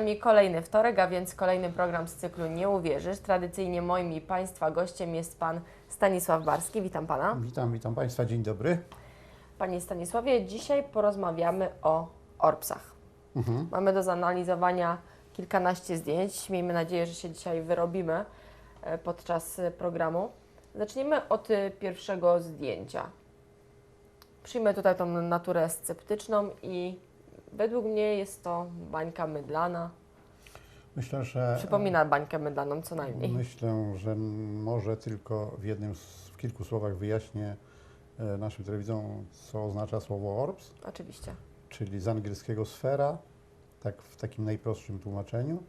nami kolejny wtorek, a więc kolejny program z cyklu Nie Uwierzysz. Tradycyjnie moim i Państwa gościem jest Pan Stanisław Barski. Witam Pana. Witam, witam Państwa, dzień dobry. Panie Stanisławie, dzisiaj porozmawiamy o orbsach. Mamy do zanalizowania kilkanaście zdjęć. Miejmy nadzieję, że się dzisiaj wyrobimy e, podczas e, programu. Zacznijmy od e, pierwszego zdjęcia. Przyjmę tutaj tą naturę sceptyczną i według mnie jest to bańka mydlana. Myślę, że Przypomina bańkę mydlaną co najmniej. myślę, że może tylko w jednym z, w kilku słowach wyjaśnię e, naszym telewidzom, co oznacza słowo orbs, Oczywiście. czyli z angielskiego sfera, tak w takim najprostszym tłumaczeniu,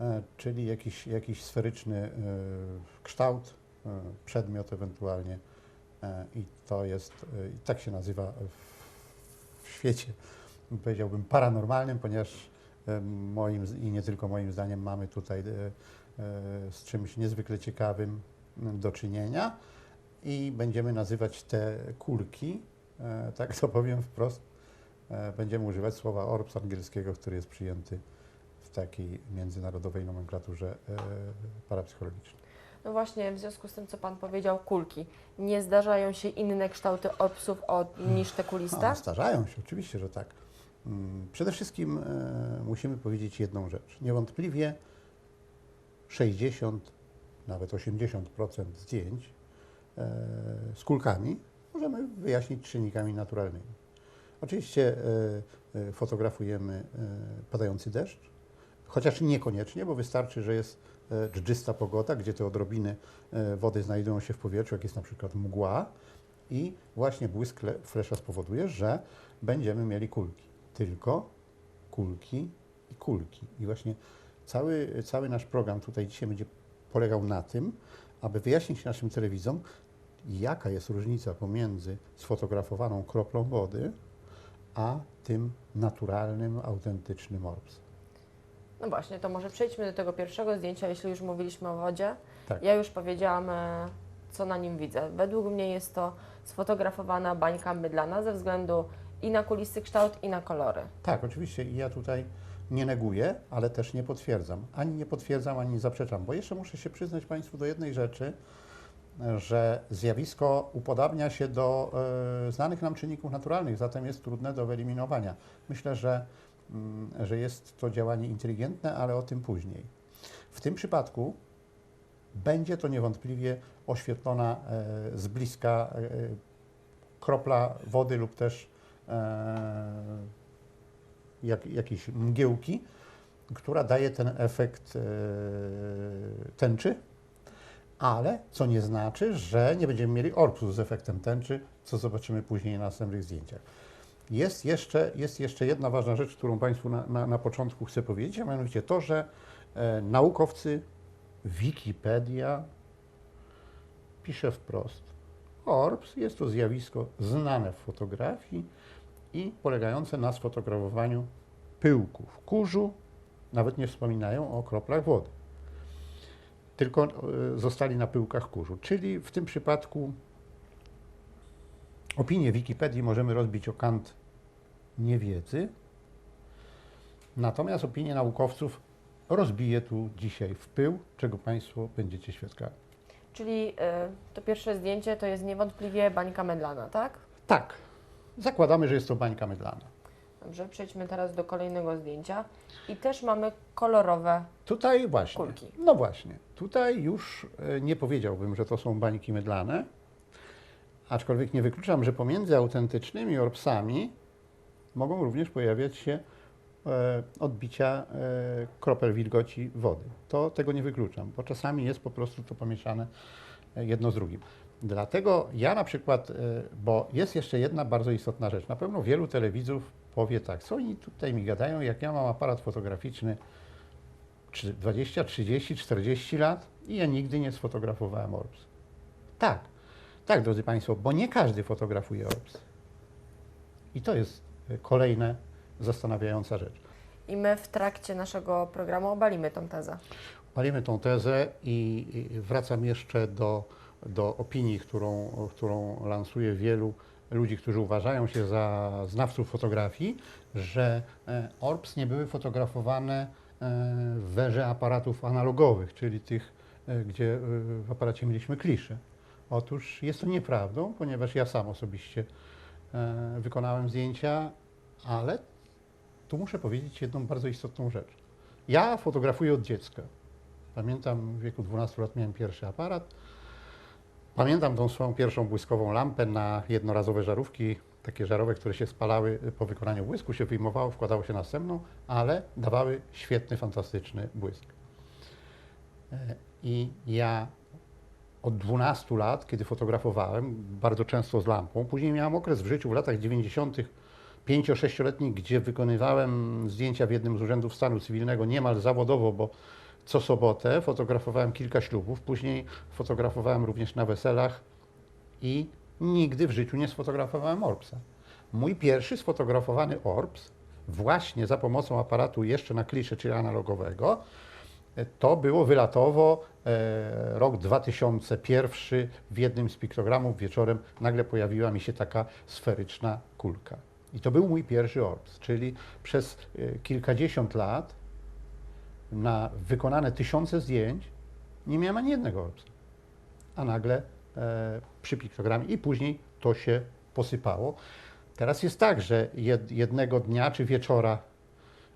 e, czyli jakiś, jakiś sferyczny e, kształt, przedmiot ewentualnie i to jest, i tak się nazywa w świecie, powiedziałbym paranormalnym, ponieważ e, moim z- i nie tylko moim zdaniem mamy tutaj e, e, z czymś niezwykle ciekawym do czynienia i będziemy nazywać te kulki, tak to powiem wprost, będziemy używać słowa orbs angielskiego, który jest przyjęty w takiej międzynarodowej nomenklaturze parapsychologicznej. No właśnie, w związku z tym, co Pan powiedział, kulki. Nie zdarzają się inne kształty orbsów od, niż te kuliste? A, Starzają się, oczywiście, że tak. Mm, Przede wszystkim e, musimy powiedzieć jedną rzecz. Niewątpliwie 60, nawet 80% zdjęć e, z kulkami możemy wyjaśnić czynnikami naturalnymi. Oczywiście e, fotografujemy padający deszcz, chociaż niekoniecznie, bo wystarczy, że jest dżdżysta pogoda, gdzie te odrobiny wody znajdują się w powietrzu, jak jest na przykład mgła i właśnie błysk le- flesza spowoduje, że będziemy mieli kulki. Tylko kulki i kulki. I właśnie cały, cały nasz program tutaj dzisiaj będzie polegał na tym, aby wyjaśnić naszym telewidzom, jaka jest różnica pomiędzy sfotografowaną kroplą wody, a tym naturalnym, autentycznym orbs. No właśnie, to może przejdźmy do tego pierwszego zdjęcia, jeśli już mówiliśmy o wodzie. Tak. Ja już powiedziałam, e, co na nim widzę. Według mnie jest to sfotografowana bańka mydlana ze względu i na kulisty kształt, i na kolory. Tak, oczywiście i ja tutaj nie neguję, ale też nie potwierdzam. Ani nie potwierdzam, ani nie zaprzeczam, bo jeszcze muszę się przyznać Państwu do jednej rzeczy, że zjawisko upodabnia się do e, znanych nam czynników naturalnych, zatem jest trudne do wyeliminowania. Myślę, że, mm, że jest to działanie inteligentne, ale o tym później. W tym przypadku będzie to niewątpliwie oświetlona e, z bliska e, kropla wody lub też e, jak, jakiejś mgiełki, która daje ten efekt e, tęczy, ale co nie znaczy, że nie będziemy mieli orpsu z efektem tęczy, co zobaczymy później na następnych zdjęciach. Jest jeszcze, jest jeszcze jedna ważna rzecz, którą Państwu na, na, na początku chcę powiedzieć, a mianowicie to, że e, naukowcy, Wikipedia pisze wprost, Orbs jest to zjawisko znane w fotografii i polegające na sfotografowaniu pyłków kurzu, nawet nie wspominają o kroplach wody. Tylko e, zostali na pyłkach kurzu. Czyli w tym przypadku opinię Wikipedii możemy rozbić o kant niewiedzy, natomiast opinie naukowców rozbije tu dzisiaj w pył, czego Państwo będziecie świadkami. Czyli e, to pierwsze zdjęcie to jest niewątpliwie bańka mydlana, tak? Tak, zakładamy, że jest to bańka mydlana. Dobrze, przejdźmy teraz do kolejnego zdjęcia. I też mamy kolorowe. Tutaj właśnie. Kulki. No właśnie. Tutaj już e, nie powiedziałbym, że to są bańki mydlane, aczkolwiek nie wykluczam, że pomiędzy autentycznymi orbsami mogą również pojawiać się e, odbicia e, kropel wilgoci wody. To tego nie wykluczam, bo czasami jest po prostu to pomieszane e, jedno z drugim. Dlatego ja na przykład, e, bo jest jeszcze jedna bardzo istotna rzecz. Na pewno wielu telewidzów powie tak, co oni tutaj mi gadają, jak ja mam aparat fotograficzny czy 20, 30, 40 lat i ja nigdy nie sfotografowałem orbs. Tak, tak, drodzy Państwo, bo nie każdy fotografuje orbs. I to jest e, kolejna zastanawiająca rzecz. I my w trakcie naszego programu obalimy tą tezę. Palimy tą tezę i wracam jeszcze do, do opinii, którą, którą lansuje wielu ludzi, którzy uważają się za znawców fotografii, że e, orbs nie były fotografowane w werze aparatów analogowych, czyli tych, e, gdzie e, w aparacie mieliśmy klisze. Otóż jest to nieprawdą, ponieważ ja sam osobiście e, wykonałem zdjęcia, ale tu muszę powiedzieć jedną bardzo istotną rzecz. Ja fotografuję od dziecka. Pamiętam, w wieku 12 lat miałem pierwszy aparat. Pamiętam tą swoją pierwszą błyskową lampę na jednorazowe żarówki, takie żarowe, które się spalały po wykonaniu błysku, się wyjmowało, wkładało się następną, ale dawały świetny, fantastyczny błysk. E, I ja od 12 lat, kiedy fotografowałem, bardzo często z lampą, później miałem okres w życiu w latach 90., 5-6-letnich, gdzie wykonywałem zdjęcia w jednym z urzędów stanu cywilnego niemal zawodowo, bo co sobotę fotografowałem kilka ślubów, później fotografowałem również na weselach i nigdy w życiu nie sfotografowałem Orbsa. Mój pierwszy sfotografowany Orbs, właśnie za pomocą aparatu jeszcze na klisze, czyli analogowego, to było wylatowo e, rok 2001. W jednym z piktogramów wieczorem nagle pojawiła mi się taka sferyczna kulka. I to był mój pierwszy Orbs, czyli przez e, kilkadziesiąt lat na wykonane tysiące zdjęć nie miałem ani jednego Orbsa. A nagle e, przy piktogramie i później to się posypało. Teraz jest tak, że jed, jednego dnia czy wieczora,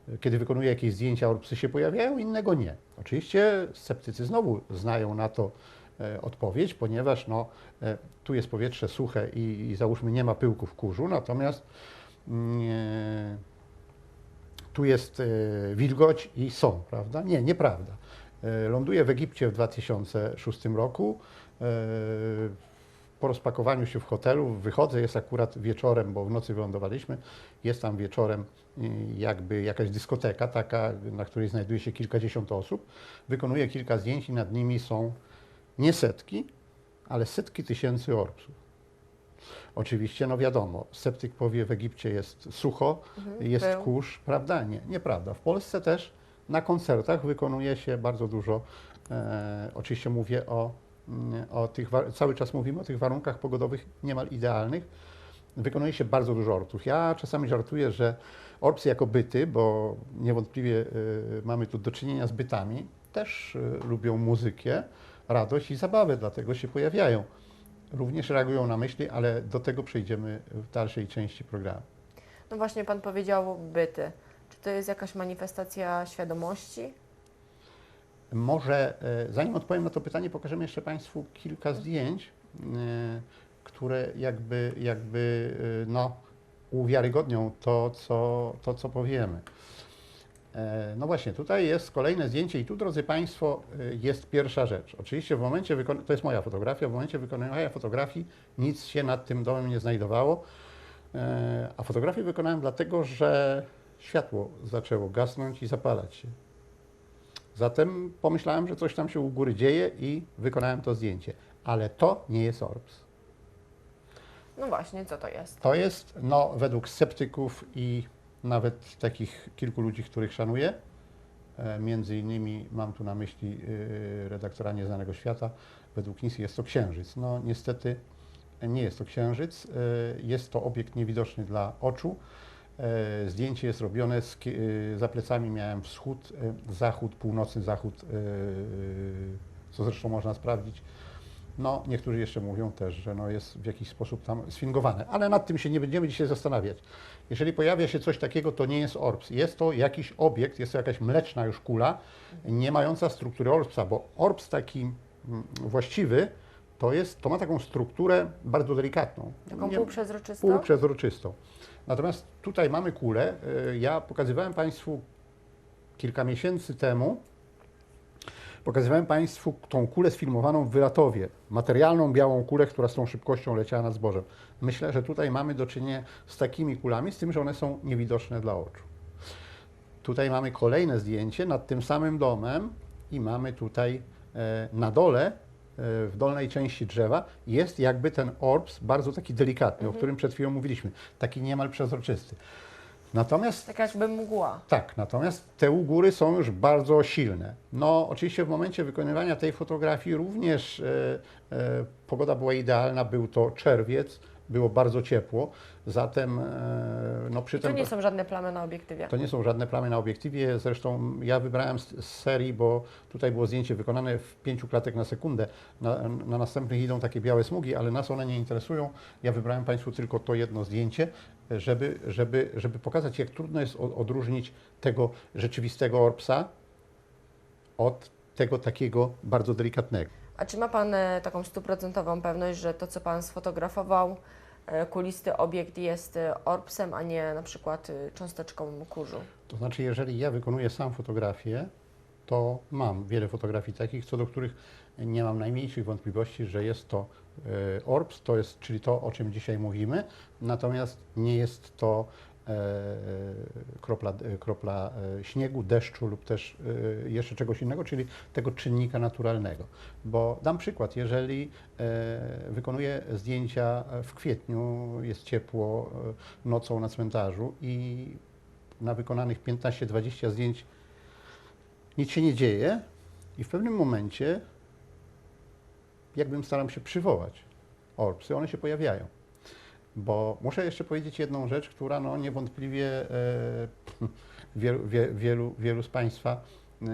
e, kiedy wykonuję jakieś zdjęcia, Orbsy się pojawiają, innego nie. Oczywiście sceptycy znowu znają na to e, odpowiedź, ponieważ no, e, tu jest powietrze suche i, i załóżmy nie ma pyłków kurzu, natomiast mm, tu jest e, wilgoć i są, prawda? Nie, nieprawda. E, Ląduję w Egipcie w 2006 roku. E, Po rozpakowaniu się w hotelu wychodzę, jest akurat wieczorem, bo w nocy wylądowaliśmy. Jest tam wieczorem jakby jakaś dyskoteka, taka, na której znajduje się kilkadziesiąt osób. Wykonuję kilka zdjęć i nad nimi są nie setki, ale setki tysięcy orbsów. Oczywiście, no wiadomo, sceptyk powie, w Egipcie jest sucho, jest był. kurz, prawda? Nie, nieprawda. W Polsce też na koncertach wykonuje się bardzo dużo, e, oczywiście mówię o, mm, o tych, cały czas mówimy o tych warunkach pogodowych niemal idealnych, wykonuje się bardzo dużo orbsów. Ja czasami żartuję, że orbsy jako byty, bo niewątpliwie e, mamy tu do czynienia z bytami, też e, lubią muzykę, radość i zabawę, dlatego się pojawiają. Również reagują na myśli, ale do tego przejdziemy w dalszej części programu. No właśnie Pan powiedział byty. Czy to jest jakaś manifestacja świadomości? Może, e, zanim odpowiem na to pytanie, pokażemy jeszcze Państwu kilka zdjęć, e, które jakby, jakby e, no, uwiarygodnią to co, to, co powiemy. E, No właśnie, tutaj jest kolejne zdjęcie i tu, drodzy Państwo, e, jest pierwsza rzecz. Oczywiście w momencie, to jest moja fotografia, w momencie wykonywania fotografii nic się nad tym domem nie znajdowało, E, a fotografię wykonałem dlatego, że światło zaczęło gasnąć i zapalać się. Zatem pomyślałem, że coś tam się u góry dzieje i wykonałem to zdjęcie. Ale to nie jest Orbs. No właśnie, co to jest? To jest, no, według sceptyków i nawet takich kilku ludzi, których szanuję, e, między innymi mam tu na myśli e, redaktora Nieznanego Świata, według nich jest to księżyc. No niestety nie jest to księżyc, e, jest to obiekt niewidoczny dla oczu. Zdjęcie jest robione, z, za plecami miałem wschód, zachód, północny zachód, co zresztą można sprawdzić. No, niektórzy jeszcze mówią też, że no jest w jakiś sposób tam sfingowane, ale nad tym się nie będziemy dzisiaj zastanawiać. Jeżeli pojawia się coś takiego, to nie jest orbs. Jest to jakiś obiekt, jest to jakaś mleczna już kula, nie mająca struktury orbsa, bo orbs taki mm, właściwy, to, jest, to ma taką strukturę bardzo delikatną. Taką Nie- półprzezroczystą? półprzezroczystą. Natomiast tutaj mamy kulę. y, Ja pokazywałem Państwu kilka miesięcy temu, pokazywałem Państwu tą kulę sfilmowaną w Wylatowie. Materialną białą kulę, która z tą szybkością leciała nad zbożem. Myślę, że tutaj mamy do czynienia z takimi kulami, z tym, że one są niewidoczne dla oczu. Tutaj mamy kolejne zdjęcie nad tym samym domem i mamy tutaj e, na dole, e, w dolnej części drzewa, jest jakby ten orbs bardzo taki delikatny, o którym przed chwilą mówiliśmy, taki niemal przezroczysty. Natomiast Taka jakby mgła. tak, natomiast te u góry są już bardzo silne. No, oczywiście w momencie wykonywania tej fotografii również e, e, pogoda była idealna, był to czerwiec, było bardzo ciepło, zatem e, no przy I to tym... nie są żadne plamy na obiektywie. To nie są żadne plamy na obiektywie, zresztą ja wybrałem z, z serii, bo tutaj było zdjęcie wykonane w pięciu klatek na sekundę. Na, na następnych idą takie białe smugi, ale nas one nie interesują. Ja wybrałem Państwu tylko to jedno zdjęcie, żeby, żeby, żeby pokazać, jak trudno jest odróżnić tego rzeczywistego orbsa od tego takiego bardzo delikatnego. A czy ma Pan e, taką stuprocentową pewność, że to, co Pan sfotografował, e, kulisty obiekt jest e, orbsem, a nie na przykład cząsteczką kurzu? To znaczy, jeżeli ja wykonuję sam fotografię, to mam wiele fotografii takich, co do których nie mam najmniejszych wątpliwości, że jest to orbs, to jest, czyli to, o czym dzisiaj mówimy, natomiast nie jest to kropla, e, kropla e, śniegu, deszczu lub też e, jeszcze czegoś innego, czyli tego czynnika naturalnego. Bo dam przykład, jeżeli e, wykonuję zdjęcia w kwietniu, jest ciepło e, nocą na cmentarzu i na wykonanych 15-20 zdjęć nic się nie dzieje i w pewnym momencie jakbym staram się przywołać orbsy, one się pojawiają. Bo muszę jeszcze powiedzieć jedną rzecz, która no niewątpliwie e, wielu, wie, wielu, wielu z Państwa e,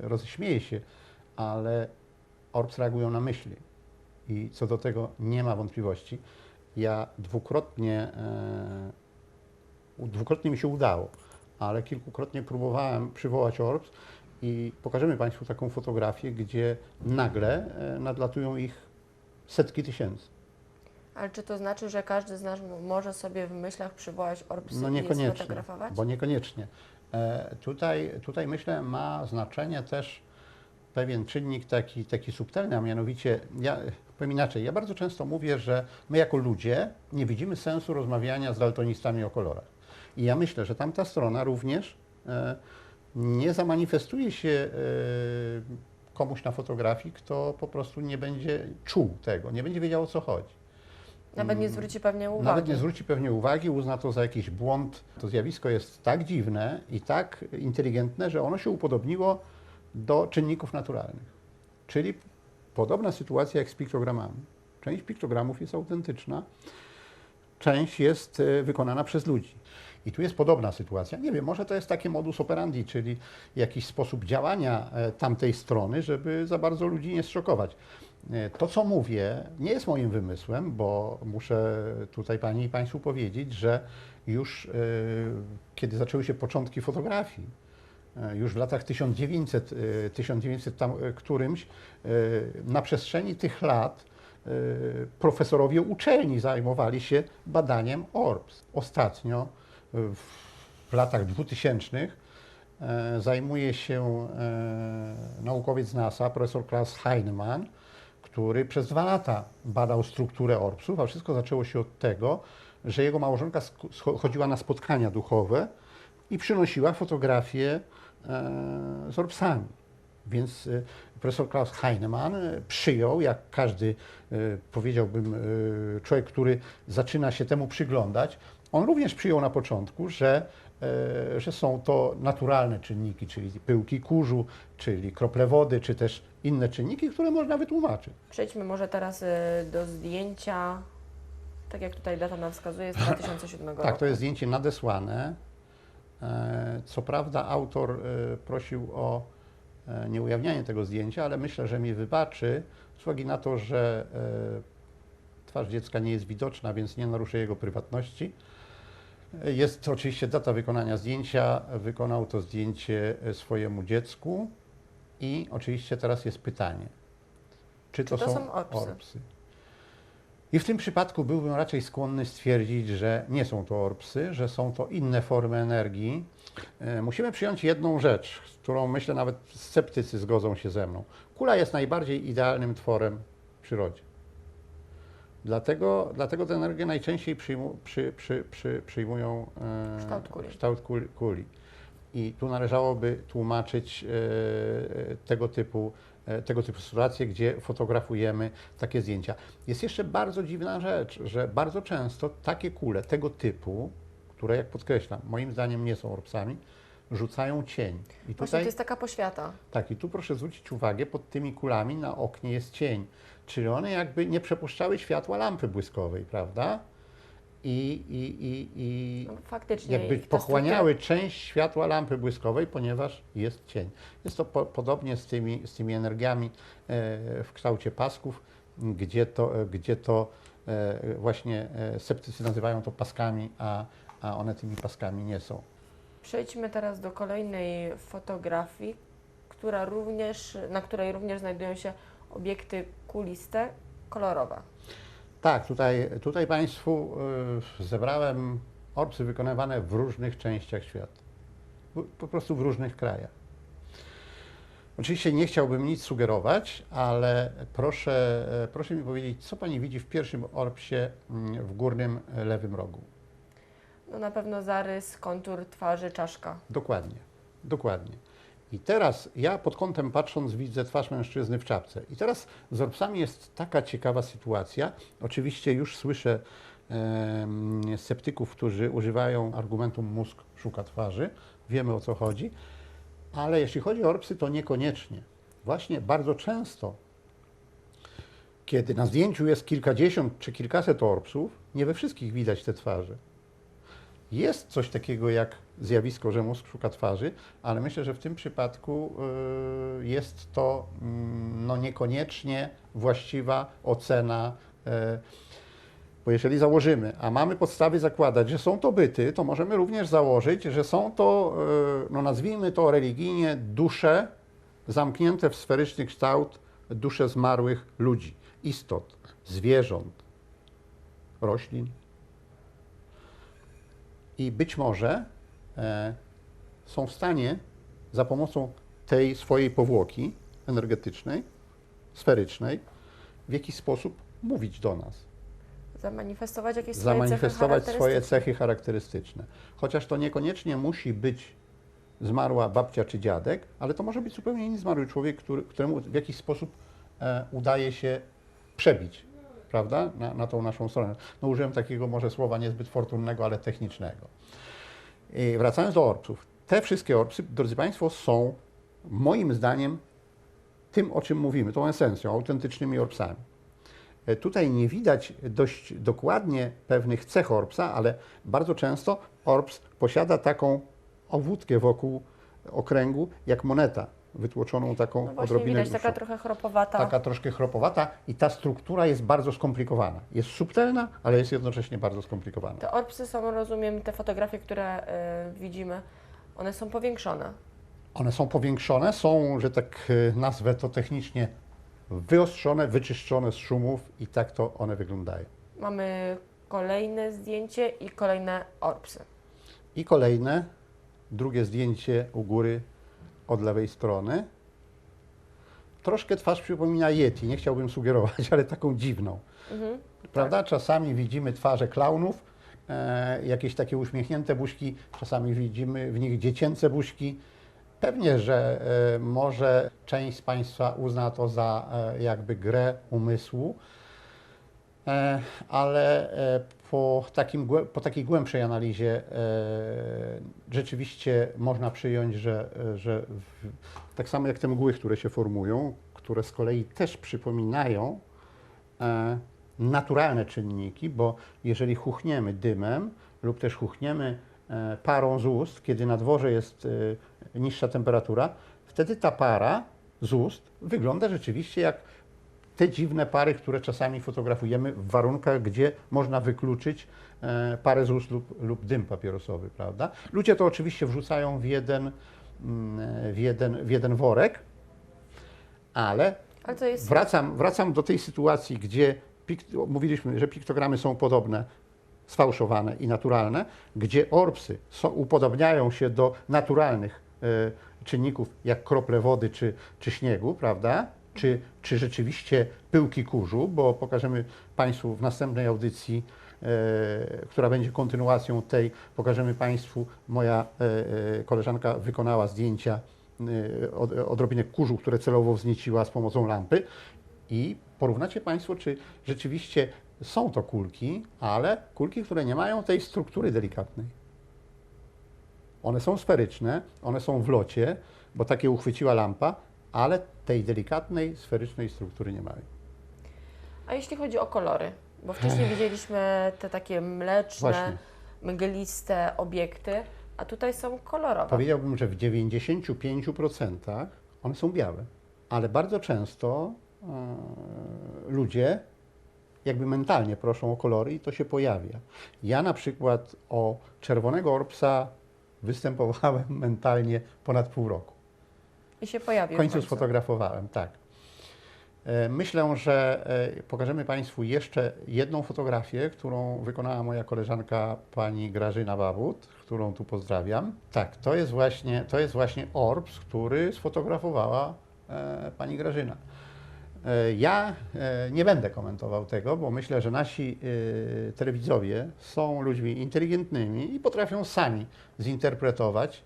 roześmieje się, ale orbs reagują na myśli i co do tego nie ma wątpliwości. Ja dwukrotnie e, dwukrotnie mi się udało, ale kilkukrotnie próbowałem przywołać orbs i pokażemy Państwu taką fotografię, gdzie nagle e, nadlatują ich setki tysięcy. Ale czy to znaczy, że każdy z nas może sobie w myślach przywołać orbsy No i sfotografować? bo niekoniecznie. E, tutaj, tutaj myślę ma znaczenie też pewien czynnik taki, taki subtelny, a mianowicie, ja powiem inaczej, ja bardzo często mówię, że my jako ludzie nie widzimy sensu rozmawiania z daltonistami o kolorach. I ja myślę, że tamta strona również e, nie zamanifestuje się e, komuś na fotografii, kto po prostu nie będzie czuł tego, nie będzie wiedział o co chodzi. Nawet nie zwróci pewnie uwagi. Nawet nie zwróci pewnie uwagi, uzna to za jakiś błąd. To zjawisko jest tak dziwne i tak inteligentne, że ono się upodobniło do czynników naturalnych. Czyli podobna sytuacja jak z piktogramami. Część piktogramów jest autentyczna, część jest e, wykonana przez ludzi. I tu jest podobna sytuacja. Nie wiem, może to jest takie modus operandi, czyli jakiś sposób działania e, tamtej strony, żeby za bardzo ludzi nie zszokować. E, To, co mówię, nie jest moim wymysłem, bo muszę tutaj Pani i Państwu powiedzieć, że już e, kiedy zaczęły się początki fotografii, już w latach 1900, e, 1900 tam którymś, na przestrzeni tych lat profesorowie uczelni zajmowali się badaniem orbs. Ostatnio, w, latach 2000, e, zajmuje się e, naukowiec NASA, profesor Klaus Heinemann, który przez dwa lata badał strukturę orbsów, a wszystko zaczęło się od tego, że jego małżonka chodziła na spotkania duchowe i przynosiła fotografie e, z orbsami. Więc profesor Klaus Heinemann przyjął, jak każdy, powiedziałbym, człowiek, który zaczyna się temu przyglądać, on również przyjął na początku, że, e, że są to naturalne czynniki, czyli pyłki kurzu, czyli krople wody, czy też inne czynniki, które można wytłumaczyć. Przejdźmy może teraz y, do zdjęcia, tak jak tutaj data nam wskazuje, z 2007 roku. Tak, to jest zdjęcie nadesłane. E, Co prawda autor e, prosił o e, nieujawnianie tego zdjęcia, ale myślę, że mi wybaczy, z uwagi na to, że e, twarz dziecka nie jest widoczna, więc nie naruszę jego prywatności. Jest to oczywiście data wykonania zdjęcia. Wykonał to zdjęcie e, swojemu dziecku. I oczywiście teraz jest pytanie, czy to, to są orbsy? orbsy? I w tym przypadku byłbym raczej skłonny stwierdzić, że nie są to orbsy, że są to inne formy energii. E, Musimy przyjąć jedną rzecz, którą myślę nawet sceptycy zgodzą się ze mną. Kula jest najbardziej idealnym tworem w przyrodzie. Dlatego, dlatego tę energię najczęściej przyjmu, przy, przy, przy, przyjmują e, Kształt kuli. kształt kuli, kuli. I tu należałoby tłumaczyć e, tego typu, e, tego typu sytuacje, gdzie fotografujemy takie zdjęcia. Jest jeszcze bardzo dziwna rzecz, że bardzo często takie kule tego typu, które jak podkreślam, moim zdaniem nie są orbsami, rzucają cień. I Właśnie tutaj, to jest taka poświata. tak, i tu proszę zwrócić uwagę, pod tymi kulami na oknie jest cień. Czyli one jakby nie przepuszczały światła lampy błyskowej, prawda? I, i, i, i No, faktycznie. jakby pochłaniały część światła lampy błyskowej, ponieważ jest cień. Jest to po, podobnie z tymi, z tymi energiami e, w kształcie pasków, gdzie to, gdzie to e, właśnie e, sceptycy nazywają to paskami, a, a one tymi paskami nie są. Przejdźmy teraz do kolejnej fotografii, która również, na której również znajdują się obiekty kuliste, kolorowe. Tak, tutaj, tutaj Państwu y, zebrałem orbsy wykonywane w różnych częściach świata. Po prostu w różnych krajach. Oczywiście nie chciałbym nic sugerować, ale proszę, e, proszę mi powiedzieć, co Pani widzi w pierwszym orbsie mm, w górnym e, lewym rogu? No na pewno zarys, kontur twarzy, czaszka. Dokładnie, dokładnie. I teraz ja pod kątem patrząc widzę twarz mężczyzny w czapce. I teraz z orbsami jest taka ciekawa sytuacja. Oczywiście już słyszę em, sceptyków, którzy używają argumentu mózg szuka twarzy. Wiemy o co chodzi. Ale jeśli chodzi o orbsy, to niekoniecznie. Właśnie bardzo często, kiedy na zdjęciu jest kilkadziesiąt czy kilkaset orbsów, nie we wszystkich widać te twarze. Jest coś takiego jak zjawisko, że mózg szuka twarzy, ale myślę, że w tym przypadku y, jest to mm, no, niekoniecznie właściwa ocena. y, Bo jeżeli założymy, a mamy podstawy zakładać, że są to byty, to możemy również założyć, że są to, y, no nazwijmy to religijnie, dusze zamknięte w sferyczny kształt, dusze zmarłych ludzi, istot, zwierząt, roślin. I być może e, są w stanie za pomocą tej swojej powłoki energetycznej, sferycznej, w jakiś sposób mówić do nas, Zamanifestować jakieś swoje zamanifestować cechy swoje charakterystyczne. cechy charakterystyczne. Chociaż to niekoniecznie musi być zmarła babcia czy dziadek, ale to może być zupełnie inny zmarły człowiek, który, któremu w jakiś sposób e, udaje się przebić, prawda, na, na tą naszą stronę. No użyłem takiego może słowa niezbyt fortunnego, ale technicznego. I wracając do orbsów. Te wszystkie orbsy, drodzy Państwo, są moim zdaniem tym, o czym mówimy, tą esencją, autentycznymi orbsami. E, Tutaj nie widać dość dokładnie pewnych cech orbsa, ale bardzo często orps posiada taką obwódkę wokół okręgu, jak moneta, wytłoczoną taką No odrobinę widać taka trochę chropowata. taka troszkę chropowata i ta struktura jest bardzo skomplikowana. Jest subtelna, ale jest jednocześnie bardzo skomplikowana. Te orbsy są, rozumiem, te fotografie, które y, widzimy, one są powiększone. One są powiększone, są, że tak e, nazwę to technicznie, wyostrzone, wyczyszczone z szumów i tak to one wyglądają. Mamy kolejne zdjęcie i kolejne orbsy. I kolejne, drugie zdjęcie u góry od lewej strony. Troszkę twarz przypomina Yeti, nie chciałbym sugerować, ale taką dziwną. Mhm. Prawda? Czasami widzimy twarze klaunów, e, jakieś takie uśmiechnięte buźki, czasami widzimy w nich dziecięce buźki. Pewnie, że e, może część z Państwa uzna to za e, jakby grę umysłu, e, ale e, po, takim, po takiej głębszej analizie e, rzeczywiście można przyjąć, że, e, że w, tak samo jak te mgły, które się formują, które z kolei też przypominają e, naturalne czynniki, bo jeżeli chuchniemy dymem lub też chuchniemy e, parą z ust, kiedy na dworze jest niższa temperatura, wtedy ta para z ust wygląda rzeczywiście jak te dziwne pary, które czasami fotografujemy w warunkach, gdzie można wykluczyć e, parę z ust lub, lub dym papierosowy, prawda? Ludzie to oczywiście wrzucają w jeden, mm, w jeden, w jeden worek, ale jest Wracam, wracam do tej sytuacji, gdzie mówiliśmy, że piktogramy są podobne, sfałszowane i naturalne, gdzie orbsy są, upodobniają się do naturalnych e, czynników, jak krople wody czy, czy śniegu, prawda? Czy, czy rzeczywiście pyłki kurzu, bo pokażemy Państwu w następnej audycji, e, która będzie kontynuacją tej, pokażemy Państwu, moja e, e, koleżanka wykonała zdjęcia e, od, odrobinek kurzu, które celowo wznieciła z pomocą lampy i porównacie Państwo, czy rzeczywiście są to kulki, ale kulki, które nie mają tej struktury delikatnej. One są sferyczne, one są w locie, bo takie uchwyciła lampa, ale tej delikatnej, sferycznej struktury nie mają. A jeśli chodzi o kolory? Bo wcześniej widzieliśmy te takie mleczne, Właśnie. mgliste obiekty, a tutaj są kolorowe. Powiedziałbym, że w 95% one są białe, ale bardzo często e, ludzie jakby mentalnie proszą o kolory i to się pojawia. Ja na przykład o czerwonego orbsa występowałem mentalnie ponad pół roku. I się pojawił W końcu sfotografowałem, tak. E, Myślę, że e, pokażemy Państwu jeszcze jedną fotografię, którą wykonała moja koleżanka pani Grażyna Babut, którą tu pozdrawiam. Tak, to jest właśnie, to jest właśnie Orbs, który sfotografowała e, pani Grażyna. E, Ja e, nie będę komentował tego, bo myślę, że nasi telewidzowie są ludźmi inteligentnymi i potrafią sami zinterpretować,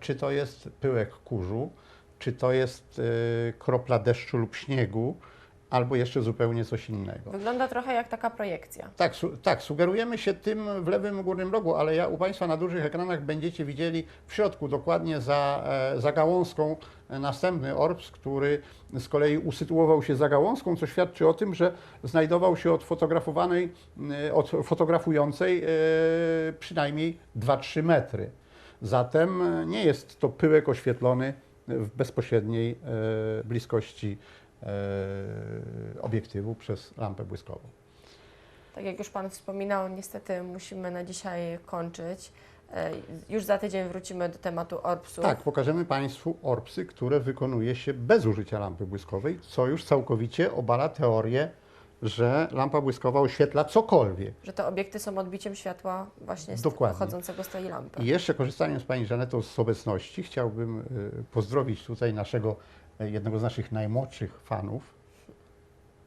czy to jest pyłek kurzu, czy to jest e, kropla deszczu lub śniegu, albo jeszcze zupełnie coś innego. Wygląda trochę jak taka projekcja. Tak, su- tak, sugerujemy się tym w lewym górnym rogu, ale ja u Państwa na dużych ekranach będziecie widzieli w środku, dokładnie za, e, za gałązką, e, następny orbs, który z kolei usytuował się za gałązką, co świadczy o tym, że znajdował się od fotografowanej, e, od fotografującej e, przynajmniej 2-3 metry. Zatem e, nie jest to pyłek oświetlony w bezpośredniej e, bliskości e, obiektywu przez lampę błyskową. Tak jak już Pan wspominał, niestety musimy na dzisiaj kończyć. Już za tydzień wrócimy do tematu orbsów. Tak, pokażemy Państwu orbsy, które wykonuje się bez użycia lampy błyskowej, co już całkowicie obala teorię, że lampa błyskowa oświetla cokolwiek. Że te obiekty są odbiciem światła właśnie z Dokładnie. pochodzącego z tej lampy. I jeszcze korzystając z Pani Żanetą z obecności, chciałbym y, pozdrowić tutaj naszego, y, jednego z naszych najmłodszych fanów,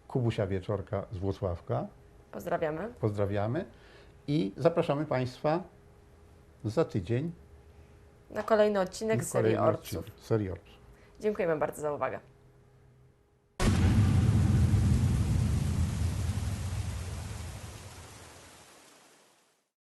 Kubusia Wieczorka z Włocławka. Pozdrawiamy. Pozdrawiamy i zapraszamy Państwa za tydzień Na kolejny odcinek na z serii kolejny orbsów. odcinek serii Orbsów. Dziękujemy bardzo za uwagę.